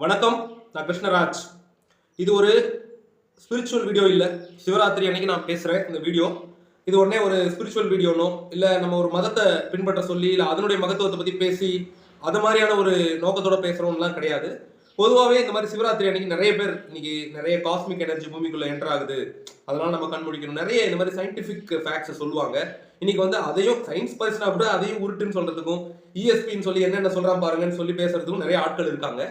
வணக்கம் நான் கிருஷ்ணராஜ். இது ஒரு ஸ்பிரிச்சுவல் வீடியோ இல்லை சிவராத்திரி அன்னைக்கு நான் பேசுகிறேன் இந்த வீடியோ இது உடனே ஒரு ஸ்பிரிச்சுவல் வீடியோனோ இல்லை நம்ம ஒரு மதத்தை பின்பற்ற சொல்லி இல்லை அதனுடைய மகத்துவத்தை பற்றி பேசி அது மாதிரியான ஒரு நோக்கத்தோட பேசுகிறோம்லாம் கிடையாது. பொதுவாகவே இந்த மாதிரி சிவராத்திரி அன்னைக்கு நிறைய பேர் இன்னைக்கு நிறைய காஸ்மிக் எனர்ஜி பூமிக்குள்ள என்டர் ஆகுது. அதனால நம்ம கண்முடிக்கணும் நிறைய இந்த மாதிரி சயின்டிஃபிக் ஃபேக்ட்ஸை சொல்லுவாங்க. இன்னைக்கு வந்து அதையும் சயின்ஸ் பர்சனாக கூட அதையும் உருட்டுன்னு சொல்றதுக்கும் இஎஸ்பின்னு சொல்லி என்னென்ன சொல்றான் பாருங்கன்னு சொல்லி பேசுறதுக்கும் நிறைய ஆட்கள் இருக்காங்க.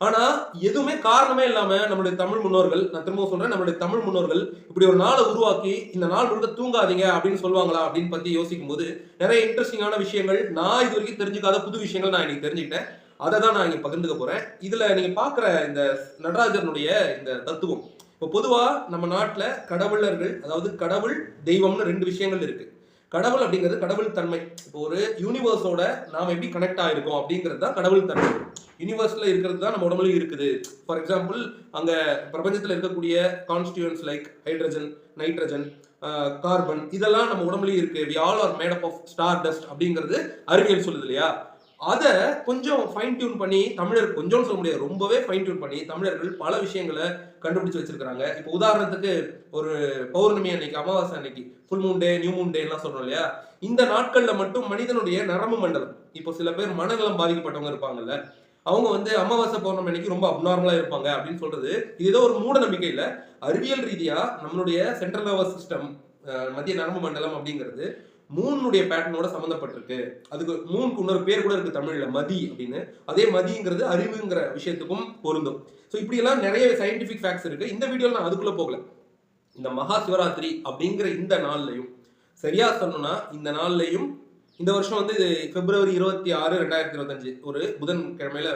ஆனா எதுவுமே காரணமே இல்லாம நம்மளுடைய தமிழ் முன்னோர்கள் நான் திரும்ப சொல்றேன் நம்மளுடைய தமிழ் முன்னோர்கள் இப்படி ஒரு நாளை உருவாக்கி இந்த நாள் முழுக்க தூங்காதீங்க அப்படின்னு சொல்லுவாங்களா அப்படின்னு பத்தி யோசிக்கும் போது நிறைய இன்ட்ரெஸ்டிங்கான விஷயங்கள் நான் இது வரைக்கும் தெரிஞ்சுக்காத புது விஷயங்கள் நான் இன்னைக்கு தெரிஞ்சுக்கிட்டேன். அதை தான் நான் இங்க பகிர்ந்துக்க போறேன். இதுல நீங்க பாக்குற இந்த நடராஜனுடைய இந்த தத்துவம் இப்போ பொதுவா நம்ம நாட்டுல கடவுளர்கள் அதாவது கடவுள் தெய்வம்னு ரெண்டு விஷயங்கள் இருக்கு. கடவுள் அப்படிங்கிறது கடவுள் தன்மை. இப்போ ஒரு யூனிவர்ஸோட நாம் எப்படி கனெக்ட் ஆயிருக்கோம் அப்படிங்கிறது தான் கடவுள் தன்மை. யூனிவர்ஸில் இருக்கிறது தான் நம்ம உடம்புல இருக்குது. ஃபார் எக்ஸாம்பிள் அங்கே பிரபஞ்சத்தில் இருக்கக்கூடிய constituents like hydrogen nitrogen carbon இதெல்லாம் நம்ம உடம்புலயும் இருக்கு. We all are made up of star dust அப்படிங்கிறது அறிவியல் சொல்லுது இல்லையா? அதை கொஞ்சம் ஃபைன் டியூன் பண்ணி தமிழர் கொஞ்சம்னு சொல்ல முடியாது ரொம்பவே ஃபைன் டியூன் பண்ணி தமிழர்கள் பல விஷயங்களை கண்டுபிடிச்சு வச்சிருக்காங்க இப்போ உதாரணத்துக்கு ஒரு பௌர்ணமி அன்னைக்கு அமாவாசை அன்னைக்கு full moon day new moon day எல்லாம் சொல்றோம் இல்லையா? இந்த நாட்களில் மட்டும் மனிதனுடைய நரம்பு மண்டலம் இப்போ சில பேர் மனநலம் பாதிக்கப்பட்டவங்க இருப்பாங்கல்ல அவங்க வந்து அமாவாசை பௌர்ணமி அன்னைக்கு ரொம்ப அப்நார்மலா இருப்பாங்க அப்படின்னு சொல்றது இது ஏதோ ஒரு மூட நம்பிக்கை அறிவியல் ரீதியா நம்மளுடைய சென்ட்ரல் நர்வஸ் சிஸ்டம் மத்திய நரம்பு மண்டலம் அப்படிங்கிறது மூணுடைய பேட்டர்னோட சம்மந்தப்பட்டிருக்கு அதுக்கு மூணுக்கு இன்னொரு பேர் கூட இருக்கு தமிழ்ல மதி அப்படின்னு. அதே மதிங்கிறது அறிவுங்கிற விஷயத்துக்கும் பொருந்தும். ஸோ இப்படியெல்லாம் நிறைய சயின்டிஃபிக் ஃபேக்ட்ஸ் இருக்கு. இந்த வீடியோவில் நான் அதுக்குள்ள போகல. இந்த மகா சிவராத்திரி அப்படிங்கிற இந்த நாள்லையும் சரியா சொல்லணும்னா இந்த நாள்லையும் இந்த வருஷம் வந்து இது பிப்ரவரி இருபத்தி ஆறு ரெண்டாயிரத்தி இருபத்தஞ்சு ஒரு புதன் கிழமையில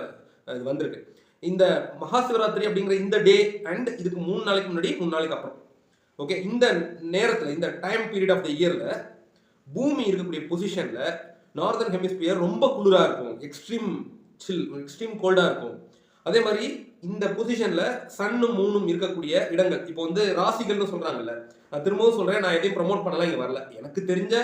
இது வந்திருக்கு. இந்த மகா சிவராத்திரி அப்படிங்கிற இந்த டே அண்ட் இதுக்கு மூணு நாளைக்கு முன்னாடி மூணு நாளைக்கு அப்புறம். ஓகே இந்த நேரத்தில் இந்த டைம் பீரியட் ஆஃப் த இயரில் பூமி இருக்கக்கூடிய பொசிஷனில் நார்தர்ன் ஹெமிஸ்பியர் ரொம்ப குளிராக இருக்கும். எக்ஸ்ட்ரீம் சில் எக்ஸ்ட்ரீம் கோல்டாக இருக்கும். அதே மாதிரி இந்த பொசிஷனில் சன்னும் மூணும் இருக்கக்கூடிய இடங்கள். இப்போ வந்து ராசிகள்னு சொல்கிறாங்கல்ல நான் திரும்பவும் சொல்கிறேன் நான் எதையும் ப்ரமோட் பண்ணலாம் இங்கே வரல. எனக்கு தெரிஞ்ச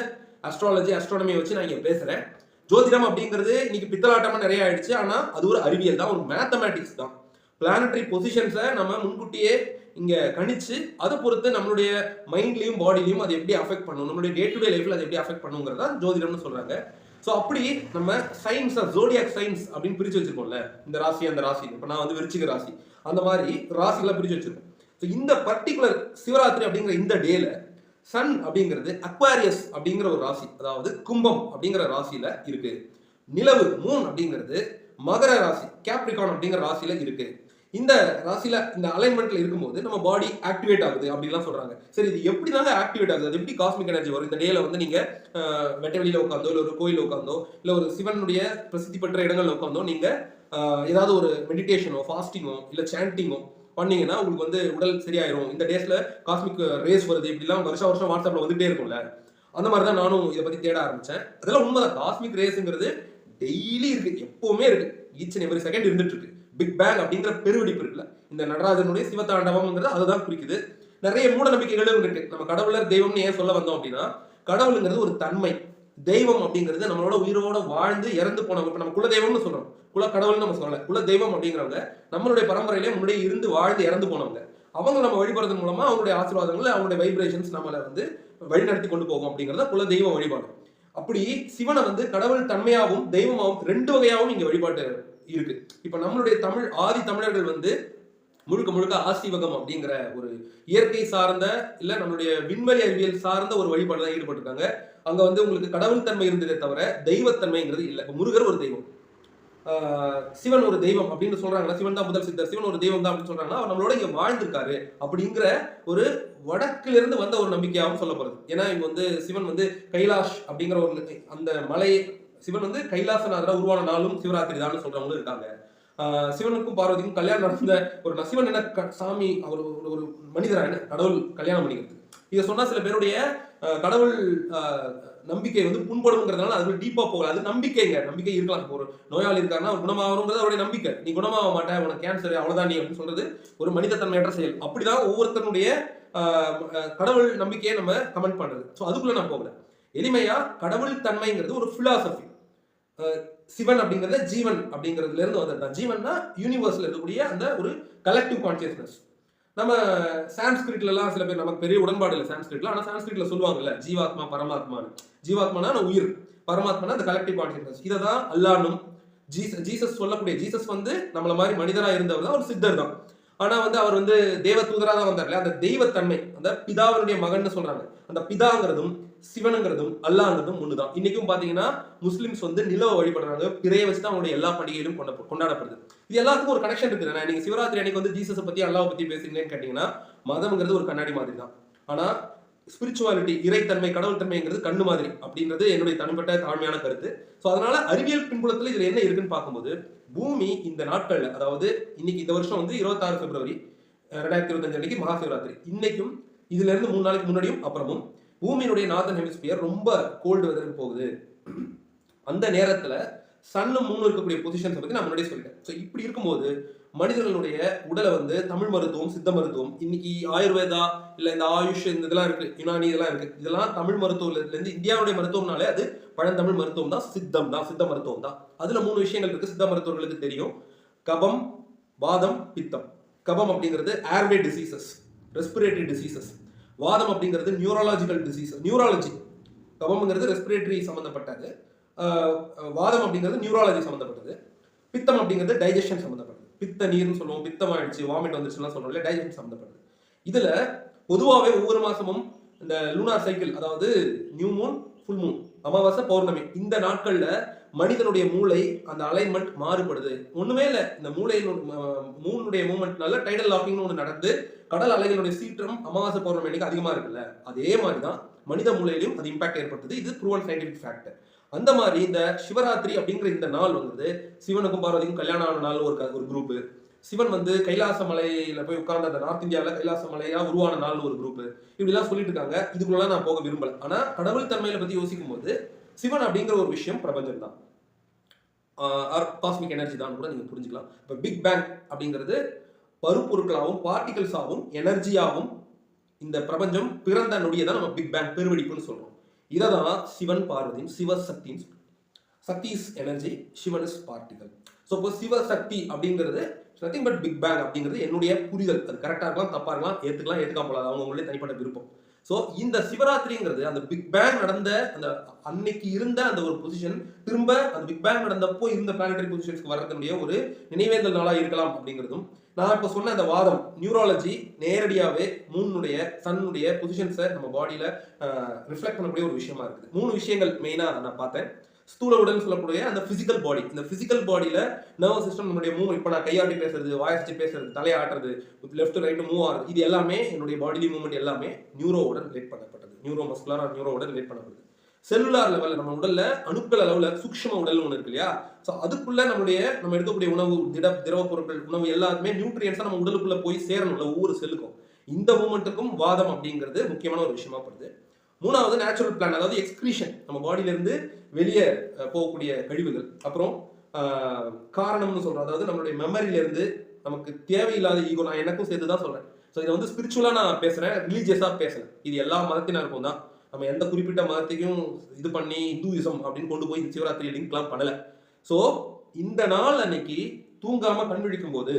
அஸ்ட்ராலஜி அஸ்ட்ரானமியை வச்சு நான் இங்கே பேசுகிறேன் ஜோதிடம் அப்படிங்கிறது இன்னைக்கு பித்தலாட்டமாக நிறைய ஆயிடுச்சு. ஆனால் அது ஒரு அறிவியல் தான் ஒரு மேத்தமேட்டிக்ஸ் தான். பிளானட்டரி பொசிஷன்ஸை நம்ம முன்கூட்டியே இங்கே கணிச்சு அதை பொறுத்து நம்மளுடைய மைண்ட்லையும் பாடிலையும் அது எப்படி அஃபெக்ட் பண்ணும்? நம்மளுடைய டே டு டே லைஃப்ல அது எப்படி அஃபெக்ட் பண்ணுங்கிறதா ஜோதிடம்னு சொல்றாங்க. ஸோ அப்படி நம்ம சயின்ஸ் ஜோடியாக் சயின்ஸ் அப்படின்னு பிரிச்சு வச்சிருக்கோம்ல. இந்த ராசி அந்த ராசி. இப்போ நான் வந்து விரிச்சிக்க ராசி. அந்த மாதிரி ராசிகளை பிரிச்சு வச்சிருக்கோம். ஸோ இந்த பர்டிகுலர் சிவராத்திரி அப்படிங்கிற இந்த டேல சன் அப்படிங்கிறது அக்வாரியஸ் அப்படிங்கிற ஒரு ராசி. அதாவது கும்பம் அப்படிங்கிற ராசியில இருக்கு. நிலவு மூன் அப்படிங்கிறது மகர ராசி. கேப்ரிகான் அப்படிங்கிற ராசியில இருக்கு. இந்த ராசியில இந்த அலைன்மெண்ட்ல இருக்கும்போது நம்ம பாடி ஆக்டிவேட் ஆகுது அப்படிலாம் சொல்றாங்க. சரி இது எப்படி தாங்க ஆக்டிவேட் ஆகுது? அது எப்படி காஸ்மிக் எனர்ஜி வரும்? இந்த டேல வந்து நீங்க அஹ், வெட்ட வெளியில உட்காந்தோ இல்ல ஒரு கோயில் உட்காந்தோ இல்ல ஒரு சிவனுடைய பிரசித்தி பெற்ற இடங்கள்ல உட்காந்தோ நீங்க ஏதாவது ஒரு மெடிடேஷனோ ஃபாஸ்டிங்கோ இல்ல சாண்டிங்கோ பண்ணீங்கன்னா உங்களுக்கு வந்து உடல் சரியாயிரும். இந்த டேஸ்ல காஸ்மிக் ரேஸ் வருது இப்படிலாம் வருஷம் வருஷம் வாட்ஸ்அப்ல வந்துட்டே இருக்கும்ல. அந்த மாதிரி தான் நானும் இதை பத்தி தேட ஆரம்பிச்சேன். அதெல்லாம் உண்மைதான். காஸ்மிக் ரேஸுங்கிறது டெய்லி இருக்கு எப்பவுமே இருக்கு. ஈச் அண்ட் எவ்ரி செகண்ட் இருந்துட்டு இருக்கு. பிக் பேங் அப்படிங்கிற பெருவெடிப்பு இருக்குல்ல. இந்த நடராஜனுடைய சிவதாண்டவம்ங்கிறது அதுதான் குறிக்குது. நிறைய மூட நம்பிக்கைகளும் இருக்கு. நம்ம கடவுளர் தெய்வம்னு ஏன் சொல்ல வந்தோம் அப்படின்னா கடவுளுங்கிறது ஒரு தன்மை. தெய்வம் அப்படிங்கிறது நம்மளோட உயிரோட வாழ்ந்து இறந்து போனவங்க இப்போ நம்ம குல தெய்வம்னு சொல்றோம். குல கடவுள்னு நம்ம சொல்லல. குல தெய்வம் அப்படிங்கிறவங்க நம்மளுடைய பரம்பரையிலே முன்னாடி இருந்து வாழ்ந்து இறந்து போனவங்க. அவங்க நம்ம வழிபடுறது மூலமா அவங்களுடைய ஆசீர்வாதங்கள் அவங்களுடைய வைப்ரேஷன்ஸ் நம்மளை வந்து வழிநடத்தி கொண்டு போகும் அப்படிங்கிறத குல தெய்வ வழிபாடு. அப்படி சிவனை வந்து கடவுள் தன்மையாகவும் தெய்வமாகவும் ரெண்டு வகையாகவும் இங்க வழிபாட்டு இருக்கு. இப்போ நம்மளுடைய தமிழ் ஆதி தமிழர்கள் வந்து முழுக்க முழுக்க ஆசீவகம் அப்படிங்கிற ஒரு இயற்கை சார்ந்த இல்ல நம்மளுடைய விண்வெளி அறிவியல் சார்ந்த ஒரு வழிபாடு தான் ஈடுபட்டிருக்காங்க. அங்க வந்து உங்களுக்கு கடவுள் தன்மை இருந்ததே தவிர தெய்வத்தன்மைங்கிறது இல்லை. முருகர் ஒரு தெய்வம். சிவன் ஒரு தெய்வம் அப்படின்னு சொல்றாங்கன்னா சிவன் தான் முதல் சித்தர். சிவன் ஒரு தெய்வம் தான் அப்படின்னு சொல்றாங்கன்னா அவர் நம்மளோட இங்க வாழ்ந்திருக்காரு அப்படிங்கிற ஒரு வடக்குல இருந்து வந்த ஒரு நம்பிக்கையாகவும் சொல்லப்படுது. ஏன்னா இங்க வந்து சிவன் வந்து கைலாஷ் அப்படிங்கிற ஒரு அந்த மலை சிவன் வந்து கைலாசநாதரா உருவான நாளும் சிவராத்திரி தான் சொல்றவங்களும் இருக்காங்க. சிவனுக்கும் பார்வதிக்கும் கல்யாணம் நடந்த ஒரு ந- சிவன் என்ன க- சாமி அவர் ஒரு- ஒரு மனிதரா என்ன? கடவுள் கல்யாணம் பண்ணிக்கிறது இதை சொன்னா சில பேருடைய கடவுள் நம்பிக்கை வந்து புண்படுங்கிறதுனால அது டீப்பா போகல. அது நம்பிக்கைங்க நம்பிக்கை இருக்கலாம். ஒரு நோயாளி இருக்காருன்னா அவர் குணமாகணுங்கிறது அவருடைய நம்பிக்கை. நீ குணமாக மாட்டேன் உனக்கு கேன்சர் அவ்வளவுதான் நீ அப்படின்னு சொல்றது ஒரு மனிதத்தன்மையற்ற செயல். அப்படிதான் ஒவ்வொருத்தருடைய கடவுள் நம்பிக்கையை நம்ம கமெண்ட் பண்றது. ஸோ அதுக்குள்ள நான் போகல. எளிமையா கடவுள் தன்மைங்கிறது ஒரு பிலாசபி சிவன் அப்படிங்கிறத ஜீவன் அப்படிங்கிறதுல இருந்து வந்தது ஜீவன்னா யூனிவர்ஸ்ல இருக்கக்கூடிய அந்த ஒரு கலெக்டிவ் கான்சியஸ்னஸ் நம்ம சான்ஸ்கிரிட்லாம் சில பேர் நமக்கு பெரிய உடன்பாடு இல்லை சான்ஸ்கிரிட்ல. ஆனால் சான்ஸ்கிரிட்ல சொல்லுவாங்கல்ல ஜீவாத்மா பரமாத்மான்னு. ஜீவாத்மானா அந்த உயிர் பரமாத்மானா அந்த கலெக்டிவ் கான்சியஸ்னஸ் இதை தான் அல்லானும் ஜீசஸ் ஜீசஸ் சொல்லக்கூடிய ஜீசஸ் வந்து நம்மள மாதிரி மனிதரா இருந்தவர் தான் ஒரு சித்தர் தான். ஆனா வந்து அவர் வந்து தேவ தூதரா தான் வந்தார்ல அந்த தெய்வத்தன்மை அந்த பிதாவினுடைய மகன்னு சொல்றாங்க. அந்த பிதாங்கிறதும் சிவனுங்கிறதும் அல்லாங்கிறதும் ஒண்ணுதான். இன்னைக்கும் பாத்தீங்கன்னா முஸ்லிம்ஸ் வந்து நிலவை வழிபடுறாங்க. பிறைய வச்சு தான் அவங்களுடைய எல்லா பண்டிகையிலும் கொண்ட கொண்டாடப்படுது. இது எல்லாத்துக்கும் ஒரு கனெக்ஷன் இருக்குது. நான் நீங்க சிவராத்திரி அன்னைக்கு வந்து ஜீசஸை பத்தி அல்லாஹ் பத்தி பேசுறீங்கன்னு கேட்டீங்கன்னா மதம்ங்கிறது ஒரு கண்ணாடி மாதிரி தான் ஆனா ஸ்பிரிச்சுவாலிட்டி இறைத்தன்மை கடவுள் தன்மைங்கிறது கண்ணு மாதிரி அப்படின்றது என்னுடைய தனிப்பட்ட தாழ்மையான கருத்து. ஸோ அதனால அறிவியல் பின்புலத்தில் இதுல என்ன இருக்குன்னு பார்க்கும்போது பூமி இந்த நாட்கள்ல அதாவது இன்னைக்கு இந்த வருஷம் வந்து இருபத்தாறு பிப்ரவரி ரெண்டாயிரத்தி இருபத்தஞ்சு அன்னைக்கு மகா சிவராத்திரி. இன்னைக்கும் இதுல இருந்து மூணு நாளைக்கு முன்னாடியும் அப்புறமும் பூமியினுடைய நார்தன் ஹெமிஸ்பியர் ரொம்ப கோல்டு வெதருக்கு போகுது. அந்த நேரத்தில் சன்னு மூணு இருக்கக்கூடிய பொசிஷன்ஸை பற்றி நான் முன்னாடியே சொல்லிட்டேன். ஸோ இப்படி இருக்கும்போது மனிதர்களுடைய உடலை வந்து தமிழ் மருத்துவம் சித்த மருத்துவம் இன்னைக்கு ஆயுர்வேதா இல்லை இந்த ஆயுஷ் இந்த இதெல்லாம் இருக்கு யுனானி இதெல்லாம் இருக்கு இதெல்லாம் தமிழ் மருத்துவத்துல இருந்து இந்தியாவுடைய மருத்துவம்னாலே அது பழந்தமிழ் மருத்துவம் தான் சித்தம் தான் சித்த மருத்துவம் தான். அதில் மூணு விஷயங்கள் இருக்கு சித்த மருத்துவர்களுக்கு தெரியும். கபம் வாதம் பித்தம். கபம் அப்படிங்கிறது ஏர்வே டிசீசஸ் ரெஸ்பிரேட்டரி டிசீசஸ் வாதம் அப்படிங்கிறது நியூரலாஜிக்கல் டிசீஸ் நியூராலஜி கபம்ங்கிறது ரெஸ்பிரேட்டரி சம்மந்தப்பட்டது வாதம் அப்படிங்கிறது நியூராலஜி சம்மந்தப்பட்டது பித்தம் அப்படிங்கிறது டைஜஷன் சம்மந்தப்பட்டது பித்த நீர்னு சொல்லுவோம் பித்தம் ஆயிடுச்சு வாமிட் வந்துருச்சுலாம் சொல்றோம் இல்லையா? டைஜஷன் சம்மந்தப்பட்டது இதில் பொதுவாகவே ஒவ்வொரு மாதமும் இந்த லூனார் சைக்கிள் அதாவது நியூ மூன் ஃபுல் மூன் அமாவாசை பௌர்ணமி. இந்த நாட்கள்ல மனிதனுடைய மூளை அந்த அலைன்மெண்ட் மாறுபடுது. ஒண்ணுமே இல்லை. இந்த மூளையின் மூணுடைய மூமெண்ட்னால டைடல் லாக்கிங்னு ஒன்று நடந்து கடல் அலைகளுடைய சீற்றம் அமாவாசை பௌர்ணமி அன்னைக்கு அதிகமா இருக்குல்ல? அதே மாதிரி தான் மனித மூளையிலும் அது இம்பாக்ட் ஏற்படுத்துது. இது ப்ரூவன் சயின்டிபிக் ஃபேக்ட் அந்த மாதிரி இந்த சிவராத்திரி அப்படிங்கிற இந்த நாள் வந்து சிவனுக்கும் பார்வதிக்கும் கல்யாணம் ஆன நாள் ஒரு க- ஒரு குரூப் சிவன் வந்து கைலாச மலையில போய் உட்கார்ந்த அந்த நார்த் இந்தியாவில் கைலாச மலையா உருவான நாள் ஒரு குரூப் இப்படிலாம் சொல்லிட்டு இருக்காங்க. இதுக்குள்ள நான் போக விரும்பல. ஆனா கடவுள் தன்மையில பத்தி யோசிக்கும் போது சிவன் அப்படிங்கிற ஒரு விஷயம் பிரபஞ்சம் தான். காஸ்மிக் எனர்ஜி தான் கூட நீங்க புரிஞ்சுக்கலாம். இப்போ பிக் பேங் அப்படிங்கிறது பருப்பொருட்களாகவும் பார்ட்டிகல்ஸாகவும் எனர்ஜியாகவும் இந்த பிரபஞ்சம் பிறந்த நொடியை தான் நம்ம பிக் பேங் பெருவெடிப்புன்னு சொல்றோம். இதை தான் சிவன் பார்வதியின் சிவசக்தின்னு சொல்றோம். Shakti is energy Sivan is particle so இப்போ சிவசக்தி அப்படிங்கிறது நத்திங் பட் பிக் பேங் அப்படிங்கிறது என்னுடைய புரிதல். அது கரெக்டாக இருக்கலாம் தப்பாக இருக்கலாம் ஏற்றுக்கலாம் ஏற்றுக்காம போகலாம். அவங்க அவங்களுடைய தனிப்பட்ட விருப்பம். ஸோ இந்த சிவராத்திரிங்கிறது அந்த பிக் பேங் நடந்த அந்த அன்னைக்கு இருந்த அந்த ஒரு பொசிஷன் திரும்ப அந்த பிக் பேங் நடந்தப்போ இருந்த பிளானட்டரி பொசிஷன்ஸ்க்கு வர்றதுடைய ஒரு நினைவேந்தல் நாளாக இருக்கலாம் அப்படிங்கிறதும் நான் இப்போ சொன்ன அந்த வாதம் நியூராலஜி நேரடியாகவே மூணுடைய சன்னுடைய பொசிஷன்ஸை நம்ம பாடியில் ரிஃப்ளெக்ட் பண்ணக்கூடிய ஒரு விஷயமா இருக்குது. மூணு விஷயங்கள் மெயினாக நான் பார்த்தேன். ஸ்தூல உடல் சொல்லக்கூடிய அந்த பிசிக்கல் பாடி இந்த பிசிக்கல் பாடியில நர்வஸ் சிஸ்டம் நம்மளுடைய மூவ் இப்போ நான் கையாட்டி பேசுறது வாயடிச்சு பேசுறது தலையாட்டுறது லெஃப்ட் ரைட்டு மூவ் ஆகுறது இது எல்லாமே என்னுடைய பாடிலி மூவ்மெண்ட் எல்லாமே நியூரோவுடன் ரிலேட் பண்ணப்பட்டது நியூரோ மஸ்குலர் நியூரோவுடன் ரிலேட் பண்ணப்படுது. செல்லுலார் லெவலில் நம்ம உடல்ல அணுக்கள் அளவுல சூக்ஷம உடல் ஒன்று இருக்கு இல்லையா? ஸோ அதுக்குள்ள நம்மளுடைய நம்ம எடுக்கக்கூடிய உணவு திட திரவ பொருட்கள் உணவு எல்லாத்துமே நியூட்ரியன்ஸாக நம்ம உடலுக்குள்ள போய் சேரணும்ல ஒவ்வொரு செல்லுக்கும் இந்த மூமெண்ட்டுக்கும் வாதம் அப்படிங்கிறது முக்கியமான ஒரு விஷயமா படுது. மூணாவது நேச்சுரல் பிளான் அதாவது எக்ஸ்கிரீஷன் நம்ம பாடியிலிருந்து வெளியே போகக்கூடிய கழிவுகள். அப்புறம் காரணம்னு சொல்றோம். அதாவது நம்மளுடைய மெமரியிலேருந்து நமக்கு தேவையில்லாத ஈகோ நான் எனக்கும் சேர்த்து தான் சொல்றேன். ஸோ இதை வந்து ஸ்பிரிச்சுவலாக நான் பேசுறேன் ரிலீஜியஸாக பேசுறேன். இது எல்லா மதத்தினருக்கும் தான். நம்ம எந்த குறிப்பிட்ட மதத்தையும் இது பண்ணி இந்துயிசம் அப்படின்னு கொண்டு போய் இந்த சிவராத்திரி லிங்க்லாம் பண்ணலை. ஸோ இந்த நாள் அன்னைக்கு தூங்காம கண் விழிக்கும் போது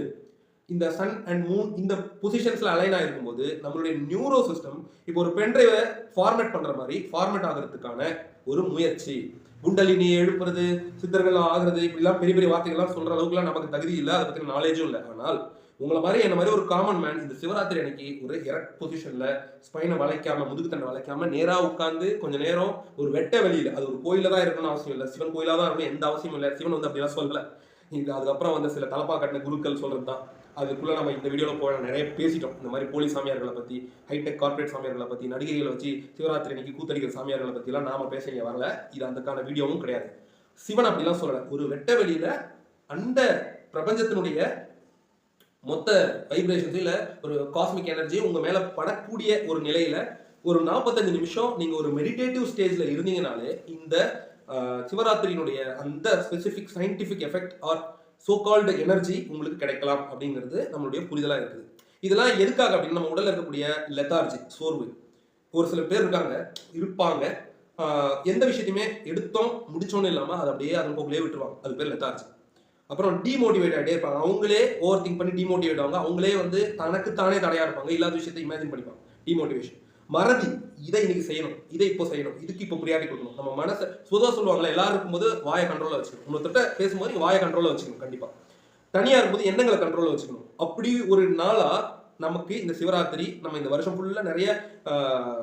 இந்த சன் அண்ட் மூன் இந்த பொசிஷன்ஸ்ல அலைன் ஆயிருக்கும் போது நம்மளுடைய நியூரோ சிஸ்டம் இப்போ ஒரு பென்ட்ரைவை ஃபார்மேட் பண்ற மாதிரி ஃபார்மேட் ஆகிறதுக்கான ஒரு முயற்சி. குண்டலினி எழுப்புறது சித்தர்கள் ஆகிறது இப்படிலாம் பெரிய பெரிய வார்த்தைகள்லாம் சொல்ற அளவுக்குலாம் நமக்கு தகுதி இல்லை. அதை பத்தின நாலேஜும் இல்லை. ஆனால் உங்களை மாதிரி என்ன மாதிரி ஒரு காமன் மேன் இந்த சிவராத்திரி அன்னைக்கு ஒரு எரக்ட் பொசிஷன்ல ஸ்பைனை வளைக்காம முதுகு தண்டை வளைக்காம நேரா உட்காந்து கொஞ்ச நேரம் ஒரு வெட்ட வெளியில அது ஒரு கோயில தான் இருக்கணும்னு அவசியம் இல்லை. சிவன் கோயிலா தான் இருக்கணும் எந்த அவசியமும் இல்லை. சிவன் வந்து அப்படிலாம் சொல்லல. இது அதுக்கப்புறம் வந்து சில தலப்பா கட்டின குருக்கள் சொல்றது தான் அதுக்குள்ளே நம்ம இந்த வீடியோவில் போய் நிறைய பேசிட்டோம். இந்த மாதிரி போலி சாமியார்களை பற்றி ஹைடெக் கார்பரேட் சாமியார்களை பற்றி நடிகைகளை வச்சு சிவராத்திரி அன்னைக்கு கூத்தடிக்கிற சாமியார்களை பற்றிலாம் நாம பேச இங்கே வரல. இது அதுக்கான வீடியோவும் கிடையாது. சிவன் அப்படிலாம் சொல்லலை. ஒரு வெட்ட வெளியில் அந்த பிரபஞ்சத்தினுடைய மொத்த வைப்ரேஷன்ஸ் இல்லை ஒரு காஸ்மிக் எனர்ஜி உங்கள் மேலே படக்கூடிய ஒரு நிலையில் ஒரு நாற்பத்தஞ்சு நிமிஷம் நீங்கள் ஒரு மெடிடேட்டிவ் ஸ்டேஜில் இருந்தீங்கனாலே இந்த சிவராத்திரியினுடைய அந்த specific scientific effect or so called energy உங்களுக்கு கிடைக்கலாம் அப்படிங்கிறது நம்மளுடைய புரிதலாக இருக்குது. இதெல்லாம் எதுக்காக அப்படின்னு நம்ம உடலில் இருக்கக்கூடிய லெத்தார்ஜி சோர்வு. ஒரு சில பேர் இருக்காங்க இருப்பாங்க. எந்த விஷயத்தையுமே எடுத்தோம் முடிச்சோன்னு இல்லாமல் அதை அப்படியே அதன் போக்குலேயே விட்டுருவாங்க. அது பேர் லெத்தார்ஜி அப்புறம் டிமோட்டிவேட் ஆகிட்டே இருப்பாங்க. அவங்களே ஓவர் திங்க் பண்ணி டிமோட்டிவேட் ஆவாங்க. அவங்களே வந்து தனக்கு தானே தடையா இருப்பாங்க. இல்லாத விஷயத்தை இமேஜின் பண்ணிப்பாங்க. டிமோட்டிவேஷன் மறதி. இதை இன்னைக்கு செய்யணும். இதை இப்போ செய்யணும். இதுக்கு இப்போ ப்ரியாரிட்டி கொடுக்கணும். நம்ம மனசை சுதா சொல்லுவாங்களே எல்லாரும் இருக்கும்போது வாயை கண்ட்ரோலாக வச்சுக்கணும். இன்னொருத்தட்ட பேசும்போது வாயை கண்ட்ரோலாக வச்சுக்கணும் கண்டிப்பாக தனியாக இருக்கும்போது எண்ணங்களை கண்ட்ரோலில் வச்சுக்கணும். அப்படி ஒரு நாளாக நமக்கு இந்த சிவராத்திரி நம்ம இந்த வருஷம் ஃபுல்லாக நிறைய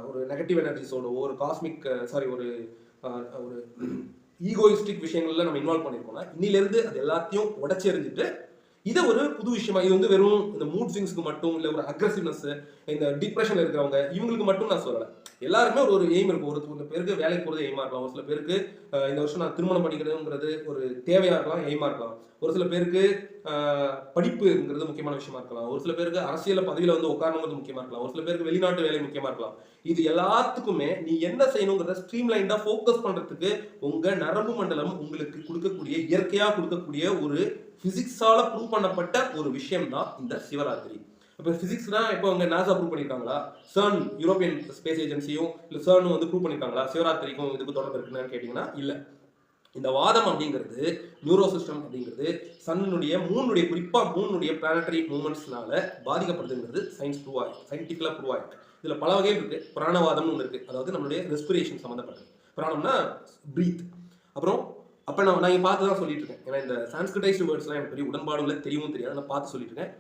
ஒரு நெகட்டிவ் எனர்ஜிஸோட ஒரு காஸ்மிக் சாரி ஒரு ஒரு ஈகோயிஸ்டிக் விஷயங்கள்ல நம்ம இன்வால்வ் பண்ணியிருக்கோம்னா இன்னிலேருந்து அது எல்லாத்தையும் உடச்சி எறிஞ்சிட்டு இதை ஒரு புது விஷயமா இது வந்து வெறும் இந்த மூட் ஸ்விங்ஸ்க்கு மட்டும் இல்லை ஒரு அக்ரஸிவ்னஸ் இந்த டிப்ரெஷன்ல இருக்கிறவங்க இவங்களுக்கு மட்டும் நான் சொல்லலை. எல்லாருக்குமே ஒரு ஒரு எய்ம் இருக்கும். ஒரு சில பேருக்கு வேலைக்கு போகிறது எய்மா இருக்கலாம். ஒரு சில பேருக்கு இந்த வருஷம் நான் திருமணம் பண்ணிக்கிறதுங்கிறது ஒரு தேவையா இருக்கலாம் எய்மா இருக்கலாம். ஒரு சில பேருக்கு படிப்புங்கிறது முக்கியமான விஷயமா இருக்கலாம். ஒரு சில பேருக்கு அரசியல் பதவியில வந்து உட்காரணுங்கிறது முக்கியமா இருக்கலாம். ஒரு சில பேருக்கு வெளிநாட்டு வேலை முக்கியமா இருக்கலாம். இது எல்லாத்துக்குமே நீ என்ன செய்யணுங்கிறத ஸ்ட்ரீம் லைன்டா ஃபோக்கஸ் பண்றதுக்கு உங்க நரம்பு மண்டலம் உங்களுக்கு கொடுக்கக்கூடிய இயற்கையா கொடுக்கக்கூடிய ஒரு ஃபிசிக்ஸால் ப்ரூவ் பண்ணப்பட்ட ஒரு விஷயம் தான் இந்த சிவராத்திரி. இப்போ ஃபிசிக்ஸ்னா இப்போ அவங்க நாசா ப்ரூவ் பண்ணிருக்காங்களா? சர்ன் யூரோப்பியன் ஸ்பேஸ் ஏஜென்சியும் இல்லை சர்னும் வந்து ப்ரூவ் பண்ணிருக்காங்களா? சிவராத்திரிக்கும் இதுக்கு தொடர்பு இருக்குன்னு கேட்டிங்கன்னா இல்லை. இந்த வாதம் அப்படிங்கிறது நியூரோ சிஸ்டம் அப்படிங்கிறது சன்னுடைய மூணுடைய குறிப்பாக மூணுடைய பிளானட்டரி மூமெண்ட்ஸ்னால பாதிக்கப்படுதுங்கிறது சயின்ஸ் ப்ரூவ் ஆயிருக்கு சயின்டிஃபிக்கலாக ப்ரூவ் ஆயிருக்கு. இதில் பல வகையில் இருக்கு. பிராணவாதம்னு ஒன்று இருக்குது அதாவது நம்மளுடைய ரெஸ்பிரேஷன் சம்மந்தப்பட்டது பிராணம்னா பிரீத் அப்புறம் அப்போ நான் நான் பார்த்து தான் சொல்லிட்டு இருக்கேன். ஏன்னா இந்த சான்ஸ்கிரிட்டைஸ்டு வேர்ட்ஸ்லாம் எனக்கு பெரிய உடன்பாடு இல்லை தெரியவும் தெரியாது. நான் பார்த்து சொல்லிட்டு இருக்கேன்.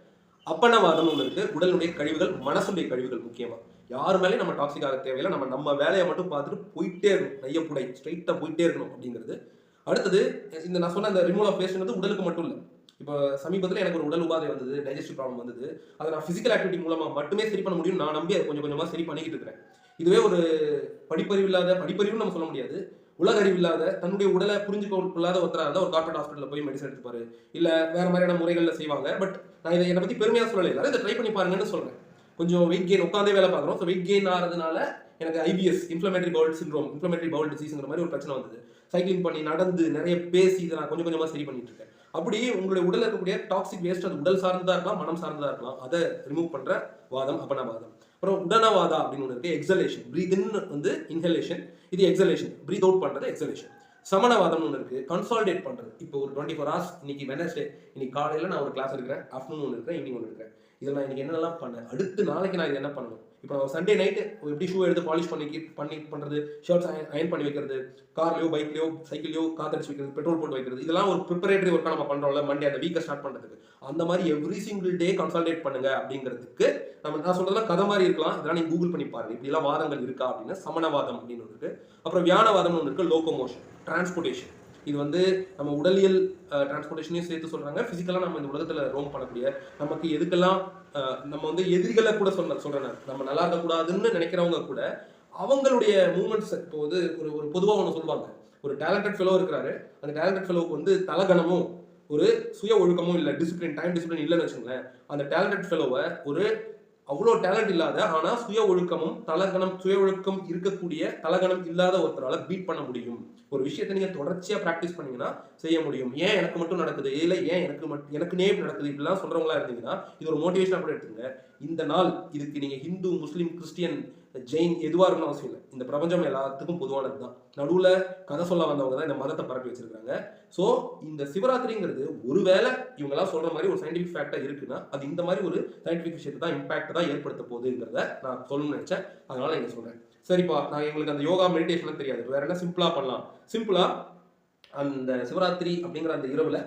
அப்பனவாதம் ஒன்று இருக்கு. உடலுடைய கழிவுகள் மனசுடைய கழிவுகள் முக்கியமாக யார் மேலேயும் நம்ம டாக்ஸிக் ஆக தேவையில்லை. நம்ம நம்ம வேலையை மட்டும் பார்த்துட்டு போயிட்டே இருக்கணும். நையப்புடை ஸ்ட்ரைட்டாக போயிட்டே இருக்கணும் அப்படிங்கிறது. அடுத்தது இந்த நான் சொன்ன அந்த ரிமூவ் ஆஃப் வேஸ்ட்ங்கிறது உடலுக்கு மட்டும் இல்லை. இப்போ சமீபத்தில் எனக்கு ஒரு உடல் உபாதை வந்தது டைஜஸ்டிவ் ப்ராப்ளம் வந்தது. அதை நான் ஃபிசிக்கல் ஆக்டிவிட்டி மூலமாக மட்டுமே சரி பண்ண முடியும் நான் நம்பி அதை கொஞ்சம் கொஞ்சமாக சரி பண்ணிக்கிட்டு இருக்கிறேன். இதுவே ஒரு படிப்பறிவு இல்லாத படிப்பறிவுன்னு நம்ம சொல்ல முடியாது. உலக அறிவு இல்லாத தன்னுடைய உடலை புரிஞ்சு கொள்ளாத ஒருத்தராக இருந்தால் ஒரு கார்பரேட் ஹாஸ்பிட்டலில் போய் மெடிசன் எடுத்துப்பாரு. இல்ல வேற மாதிரியான முறைகளில் செய்வாங்க. பட் நான் இதை என்னை பத்தி பெருமையா சொல்லலை. இதை ட்ரை பண்ணி பாருங்கன்னு சொல்றேன். கொஞ்சம் வெயிட் கெயின் உட்காந்தே வேலை பார்க்குறோம். ஸோ வெயிட் கெயின் ஆகிறதுனால எனக்கு IBS inflammatory bowel syndrome inflammatory bowel டிசீஸ்ங்கிற மாதிரி ஒரு பிரச்சனை வந்தது. சைக்கிளிங் பண்ணி நடந்து நிறைய பேசி இதை நான் கொஞ்சம் கொஞ்சமாக சரி பண்ணிட்டு இருக்கேன். அப்படி உங்களுடைய உடல் இருக்கக்கூடிய டாக்ஸிக் வேஸ்ட் அது உடல் சார்ந்ததாக இருக்கலாம் மனம் சார்ந்ததாக இருக்கலாம். அதை ரிமூவ் பண்ணுற வாதம் அபனவாதம். அப்புறம் உடனவாதா அப்படின்னு ஒன்று இருக்குது எக்ஸலேஷன் பிரீத் வந்து இன்ஹலேஷன் இது எக்ஸலேஷன் பிரீத் அவுட் பண்ணுறது எக்ஸலேஷன் சமணவாதம்னு ஒன்று இருக்குது கன்சால்டேட் பண்ணுறது இப்போ ஒரு டுவெண்ட்டி ஃபோர் ஹவர்ஸ் இன்னைக்கு வெனஸ்டே இன்னைக்கு காலையில் நான் ஒரு கிளாஸ் இருக்கிறேன் ஆஃப்டர்நூன் ஒன்று இருக்கிறேன் ஈவினிங் ஒன்று இருக்கிறேன் இதில் நான் இன்னைக்கு என்னெல்லாம் பண்ணேன் அடுத்த நாளைக்கு நான் இது என்ன பண்ணணும்? இப்போ சண்டே நைட்டு எப்படி ஷூ எடுத்து பாலிஷ் பண்ணி பண்ணி பண்ணுறது ஷர்ட்ஸ் அயன் பண்ணி வைக்கிறது கார்லையோ பைக்லையோ சைக்கிளையோ காத்தடிச்சு வைக்கிறது பெட்ரோல் போட்டு வைக்கிறது இதெல்லாம் ஒரு ப்ரிப்பரேட்டரி ஒர்க்காக நம்ம பண்ணுறோம்ல மண்டே அந்த வீக்கை ஸ்டார்ட் பண்ணுறதுக்கு அந்த மாதிரி எவ்ரி சிங்கிள் டே கன்சல்டேட் பண்ணுங்க அப்படிங்கிறதுக்கு நம்ம நான் சொல்கிறதுலாம் கதை மாதிரி இருக்கலாம். இதெல்லாம் நீங்க கூகுள் பண்ணி பாருங்க. இப்படிலாம் வாதங்கள் இருக்கா அப்படின்னு சமணவாதம் அப்படின்னு ஒன்று இருக்கு. அப்புறம் வியானவாதம்னு ஒன்று இருக்கு லோகோமோஷன் டிரான்ஸ்போர்ட்டேஷன் இது வந்து நம்ம உடலியல் டிரான்ஸ்போர்ட்டேஷனையும் சேர்த்து சொல்கிறாங்க ஃபிசிக்கலாக நம்ம இந்த உலகத்தில் ரோம் பண்ணக்கூடிய நமக்கு எதுக்கெல்லாம் நம்ம வந்து எதிரிகளை கூட சொல்ல சொல்கிறேன் நம்ம நல்லா இருக்கக்கூடாதுன்னு நினைக்கிறவங்க கூட அவங்களுடைய மூமெண்ட்ஸ் இப்போ வந்து ஒரு ஒரு பொதுவாக ஒன்று சொல்லுவாங்க. ஒரு டேலண்டட் ஃபெலோ இருக்கிறாரு. அந்த டேலண்டட் ஃபெலோவுக்கு வந்து தலகணமும் ஒரு சுய ஒழுக்கமும் இல்லை. டிசிப்ளின் டைம் டிசிப்ளின் இல்லைன்னு வச்சுங்களேன் அந்த டேலண்டட் ஃபெலோவை ஒரு அவ்வளோ டேலண்ட் இல்லாத ஆனால் சுய ஒழுக்கமும் தலகணம் சுய ஒழுக்கம் இருக்கக்கூடிய தலகணம் இல்லாத ஒருத்தரால் பீட் பண்ண முடியும். ஒரு விஷயத்தை நீங்கள் தொடர்ச்சியாக ப்ராக்டிஸ் பண்ணீங்கன்னா செய்ய முடியும். ஏன் எனக்கு மட்டும் நடக்குது? இல்லை ஏன் எனக்கு மட்டும் எனக்கு நேம் நடக்குது? இப்படிலாம் சொல்கிறவங்களா இருந்தீங்கன்னா இது ஒரு மோட்டிவேஷனாக கூட எடுத்துங்க இந்த நாள் இதுக்கு நீங்கள் ஹிந்து முஸ்லீம் கிறிஸ்டியன் ஜெயின் எதுவாக இருக்கணும் அவசியம் இல்லை. இந்த பிரபஞ்சம் எல்லாத்துக்கும் பொதுவானது தான் நடுவில் கதை சொல்ல வந்தவங்க தான் இந்த மதத்தை பரப்பி வச்சிருக்காங்க ஸோ இந்த சிவராத்திரிங்கிறது ஒருவேளை இவங்கெல்லாம் சொல்ற மாதிரி ஒரு சயின்டிஃபிக் ஃபேக்டாக இருக்குன்னா அது இந்த மாதிரி ஒரு சயின்டிஃபிக் விஷயத்தை தான் இம்பாக்ட் தான் ஏற்படுத்த போகுதுங்கிறத நான் சொல்லணும்னு நினச்சேன். அதனால இங்க சொல்கிறேன் சரிப்பா நான் எங்களுக்கு அந்த யோகா மெடிடேஷன்லாம் தெரியாது. வேற என்ன சிம்பிளாக பண்ணலாம்? சிம்பிளாக அந்த சிவராத்திரி அப்படிங்கிற அந்த இரவில்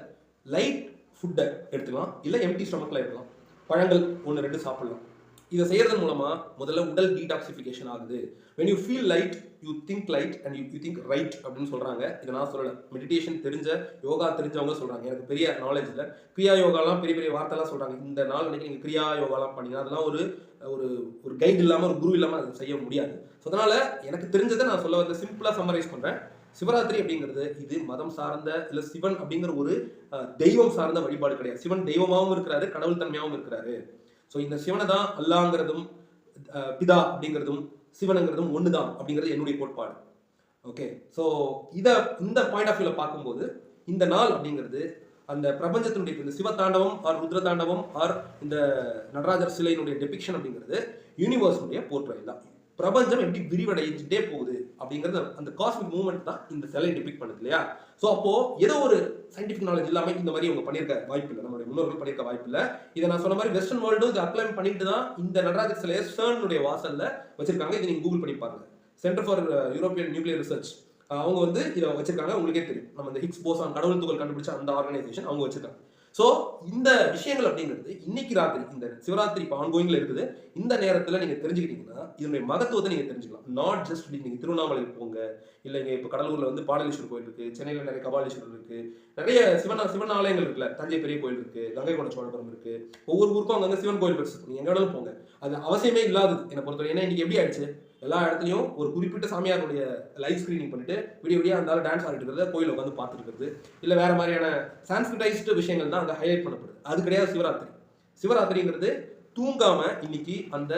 லைட் ஃபுட்டை எடுத்துக்கலாம். இல்லை எம்டி ஸ்டமக்கில் இருக்கலாம் பழங்கள் ஒன்று ரெண்டு சாப்பிடலாம். இதை செய்கிறது மூலமா முதல்ல உடல் டீடாக்சிஃபிகேஷன் ஆகுது. When you feel light you think light and you you think right அப்படின்னு சொல்றாங்க. இதை நான் சொல்லல. மெடிடேஷன் தெரிஞ்ச யோகா தெரிஞ்சவங்க சொல்றாங்க. எனக்கு பெரிய நாலேஜில் கிரியா யோகாலாம் பெரிய பெரிய வார்த்தைலாம் சொல்றாங்க. இந்த நாள் அன்னைக்கு நீங்க கிரியா யோகாலாம் பண்ணீங்க அதெல்லாம் ஒரு ஒரு ஒரு கைடு இல்லாம ஒரு குரு இல்லாம அதை செய்ய முடியாது. ஸோ அதனால எனக்கு தெரிஞ்சதை நான் சொல்ல வந்து சிம்பிளா சம்மரைஸ் பண்றேன். சிவராத்திரி அப்படிங்கிறது இது மதம் சார்ந்த இல்ல சிவன் அப்படிங்கிற ஒரு தெய்வம் சார்ந்த வழிபாடு கிடையாது. சிவன் தெய்வமாகவும் இருக்கிறாரு கடவுள் தன்மையாகவும் இருக்கிறாரு. ஸோ இந்த சிவனை தான் அல்லாங்கிறதும் பிதா அப்படிங்கிறதும் சிவனுங்கிறதும் ஒன்று தான் அப்படிங்கிறது என்னுடைய கோட்பாடு. ஓகே ஸோ இதை இந்த பாயிண்ட் ஆஃப் வியூவில் பார்க்கும்போது இந்த நாள் அப்படிங்கிறது அந்த பிரபஞ்சத்தினுடைய இந்த சிவதாண்டவம் ஆர் ருத்ரதாண்டவம் ஆர் இந்த நடராஜர் சிலையினுடைய டெபிக்ஷன் அப்படிங்கிறது யூனிவர்ஸினுடைய போர்ட்ரைல் தான். பிரபஞ்சம் எப்படி விரிவடைஞ்சிட்டே போகுது அப்படிங்கிறது அந்த காஸ்மிக் மூவ்மெண்ட் தான் இந்த சிலை டிபிக் பண்ணுது இல்லையா? ஸோ அப்போ ஏதோ ஒரு சயின்டிஃபிக் நாலேஜ் இல்லாம இந்த மாதிரி இவங்க பண்ணியிருக்க வாய்ப்பு இல்லை நம்மளுடைய முன்னோர்கள் பண்ணியிருக்க வாய்ப்பு இல்லை இதை நான் சொன்ன மாதிரி வெஸ்டர்ன் வேர்ல்டும் இதை அப்ளை பண்ணிட்டு தான் இந்த நடராஜர் சிலையை ஸ்டர்னுடைய வாசல்ல வச்சிருக்காங்க. இதை நீங்க கூகுள் பண்ணி பாருங்க. Centre for European nuclear research அவங்க வந்து இதை வச்சிருக்காங்க. உங்களுக்கே தெரியும். நம்ம இந்த ஹிக்ஸ் போசான் கடவுள் துகள் கண்டுபிடிச்ச அந்த ஆர்கனைசேஷன் அவங்க வச்சிருக்காங்க. ஸோ இந்த விஷயங்கள் அப்படிங்கிறது இன்னைக்கு ராத்திரி இந்த சிவராத்திரி இப்போ ஆன்கோயிங்ல இருக்குது. இந்த நேரத்தில் நீங்கள் தெரிஞ்சுக்கிட்டீங்கன்னா இதனுடைய மகத்துவத்தை நீங்கள் தெரிஞ்சுக்கலாம். நாட் ஜஸ்ட் நீங்கள் திருவண்ணாமலைக்கு போங்க. இல்லைங்க இப்போ கடலூரில் வந்து பாடலீஸ்வரர் கோயில் இருக்குது சென்னையில் நிறைய கபாலீஸ்வரர் இருக்குது நிறைய சிவன் சிவன் ஆலயங்கள் இருக்குல்ல. தஞ்சை பெரிய கோயில் இருக்குது கங்கை கொண்ட சோழபுரம் இருக்குது ஒவ்வொரு ஊருக்கும் அங்கங்கே சிவன் கோயில் பெருசு நீங்க எங்கே வேணாலும் போங்க. அது அவசியமே இல்லாதது. என்னை பொறுத்தவரை ஏன்னா இன்னைக்கு எப்படி ஆயிடுச்சு? எல்லா இடத்துலையும் ஒரு குறிப்பிட்ட சாமியாருடைய லைவ் ஸ்க்ரீனிங் பண்ணிட்டு விடிய விடிய அந்த டான்ஸ் ஆடிட்டு இருக்கிறத கோயில் உட்காந்து பார்த்துருக்குறது இல்லை வேற மாதிரியான சான்ஸ்கிரிட்டைஸ்டு விஷயங்கள் தான் அங்கே ஹைலைட் பண்ணப்படுது. அது கிடையாது சிவராத்திரி. சிவராத்திரிங்கிறது தூங்காம இன்னைக்கு அந்த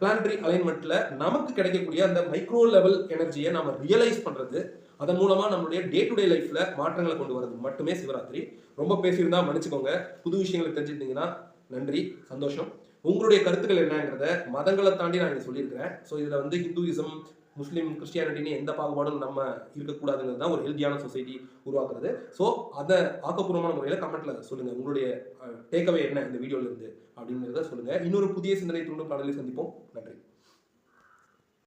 பிளானட்டரி அலைன்மெண்ட்ல நமக்கு கிடைக்கக்கூடிய அந்த மைக்ரோ லெவல் எனர்ஜியை நம்ம ரியலைஸ் பண்றது. அதன் மூலமா நம்மளுடைய டே டு டே லைஃப்ல மாற்றங்களை கொண்டு வரது மட்டுமே சிவராத்திரி. ரொம்ப பேசியிருந்தா மன்னிச்சுக்கோங்க. புது விஷயங்களை தெரிஞ்சுக்கிட்டீங்கன்னா நன்றி சந்தோஷம். உங்களுடைய கருத்துக்கள் என்னங்கிறத மதங்களை தாண்டி நான் இங்க சொல்லியிருக்கிறேன். ஸோ இதுல வந்து ஹிந்துவிசம் முஸ்லீம் கிறிஸ்டியானிட்டின்னு எந்த பாகுபாடும் நம்ம இருக்கக்கூடாதுங்கிறது தான் ஒரு ஹெல்த்தியான சொசைட்டி உருவாக்குறது. ஸோ அதை ஆக்கப்பூர்வமான முறையில் கமெண்ட்ல சொல்லுங்க. உங்களுடைய டேக்அவே என்ன இந்த வீடியோல இருந்து அப்படிங்கிறத சொல்லுங்க. இன்னொரு புதிய சிந்தனை தூண்டும் பாடலில் சந்திப்போம். நன்றி.